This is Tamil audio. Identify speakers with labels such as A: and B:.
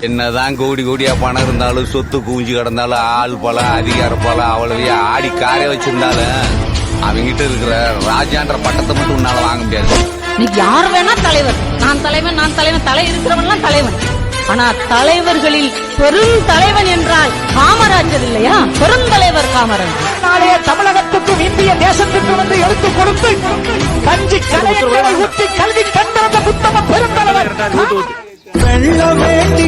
A: என்னதான் கோடி கோடியா பணம் இருந்தாலும் சொத்து குவிஞ்சு கிடந்தாலும் ஆள் பலம் அதிகார பலம் அவ்வளவு ஆடி காரே வச்சிருந்தாலும் அவங்கிட்ட இருக்கிற ராஜான்ற பட்டத்தை மட்டும் உன்னால வாங்க முடியாது.
B: நீ யார் வேணா தலைவர். நான் தலைவன் நான் தலைவன். தலை இருக்கிறவன்லாம் தலைவன். ஆனா தலைவர்களில் பெரும் தலைவன் என்றால் காமராஜர் இல்லையா? பெருந்தலைவர் காமராஜர்.
C: நாளே தமிழகத்துக்கும் இந்திய தேசத்துக்கும் வந்து எடுத்துக் கொடுத்து கஞ்சி கலையை ஊற்றி கல்வி கண்டிருந்த புத்தம பெருந்தலைவர்.
D: வெள்ள வேண்டி